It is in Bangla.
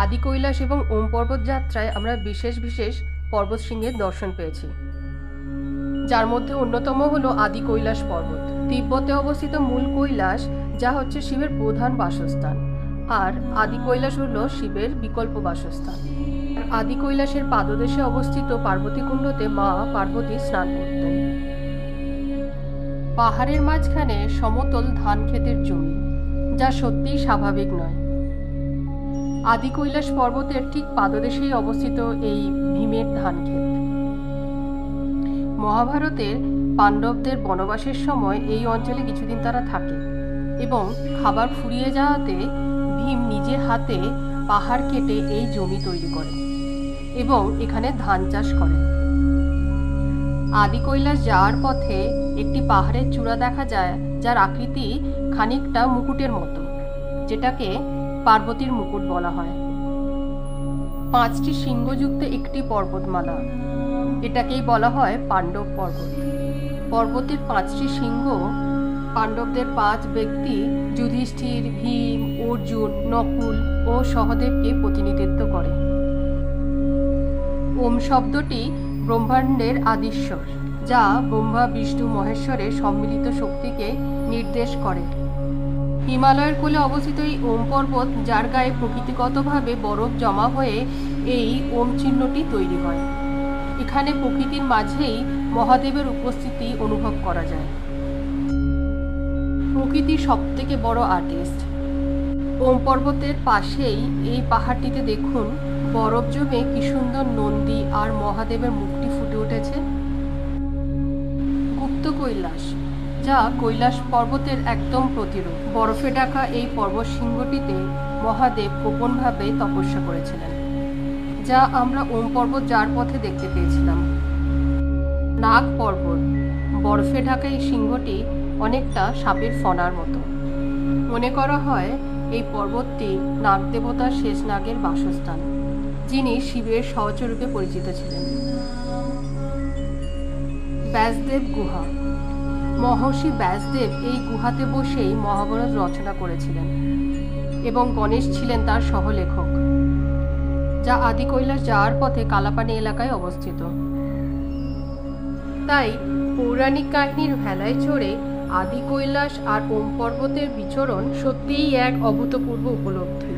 আদি কৈলাস এবং ওম পর্বত যাত্রায় আমরা বিশেষ বিশেষ পর্বত শৃঙ্গের দর্শন পেয়েছি। যার মধ্যে অন্যতম হলো আদি কৈলাস পর্বত। তিব্বতে অবস্থিত মূল কৈলাস, যা হচ্ছে শিবের প্রধান বাসস্থান। আর আদি কৈলাস হল শিবের বিকল্প বাসস্থান। আদি কৈলাসের পাদদেশে অবস্থিত পার্বতী কুণ্ডতে মা পার্বতী স্নান করতেন। পাহাড়ের মাঝখানে সমতল ধান ক্ষেতের জমি, যা সত্যিই স্বাভাবিক নয়। আদি কৈলাস পর্বতের ঠিক পাদদেশেই অবস্থিত এই ভীমের ধান ক্ষেত। মহাভারতের পাণ্ডবদের বনবাসের সময় এই অঞ্চলে কিছুদিন তারা থাকে এবং খাবার ফুরিয়ে যাওয়াতে ভীম নিজের হাতে পাহাড় কেটে এই জমি তৈরি করে এবং এখানে ধান চাষ করেন আদি কৈলাস যাওয়ার পথে একটি পাহাড়ের চূড়া দেখা যায়, যার আকৃতি খানিকটা মুকুটের মতো, যেটাকে পার্বতীর মুকুট বলা হয়। পাঁচটি সিংহযুক্ত একটি পর্বতমালা। এটাকেই বলা হয় পাণ্ডব পর্বত। পর্বতের পাঁচটি সিংহ, পাণ্ডবদের পাঁচ ব্যক্তি যুধিষ্ঠির, ভীম, অর্জুন, নকুল ও সহদেবকে প্রতিনিধিত্ব করে। ওম শব্দটি ব্রহ্মাণ্ডের আদিশ্বর, যা ব্রহ্মা, বিষ্ণু, মহেশ্বরের সম্মিলিত শক্তিকে নির্দেশ করে। হিমালয়ের কোলে অবস্থিত এই ওম পর্বত, যার গায়ে প্রকৃতিগতভাবে বরফ জমা হয়ে এই ওম চিহ্নটি তৈরি হয়। এখানে প্রকৃতির মাঝেই মহাদেবের উপস্থিতি অনুভব করা যায়। প্রকৃতি সবথেকে বড় আর্টিস্ট। ওম পর্বতের পাশেই এই পাহাড়টিতে দেখুন, বরফ জমে কি সুন্দর নন্দী আর মহাদেবের মুখটি ফুটে উঠেছে। গুপ্ত কৈলাস। যা কৈলাস পর্বতের একদম প্রতিরূপ। বরফে ঢাকা এই পর্বত শৃঙ্গটিতে মহাদেব গোপনভাবে তপস্যা করেছিলেন, যা আমরা ওম পর্বত যার পথে দেখতে পেয়েছিলাম। নাগ পর্বত, বরফে ঢাকা এই সিংহটি অনেকটা সাপের ফনার মতো। মনে করা হয় এই পর্বতটি নাগ দেবতার শেষ নাগের বাসস্থান, যিনি শিবের সহচরূপে পরিচিত ছিলেন। ব্যাসদেব গুহা মহর্ষি ব্যাসদেব এই গুহাতে বসেই মহাভারত রচনা করেছিলেন এবং গণেশ ছিলেন তার সহলেখক, যা আদি কৈলাস যাওয়ার পথে কালাপানি এলাকায় অবস্থিত। তাই পৌরাণিক কাহিনীর ভেলায় চড়ে আদি কৈলাস আর ওম পর্বতের বিচরণ সত্যিই এক অভূতপূর্ব উপলব্ধি।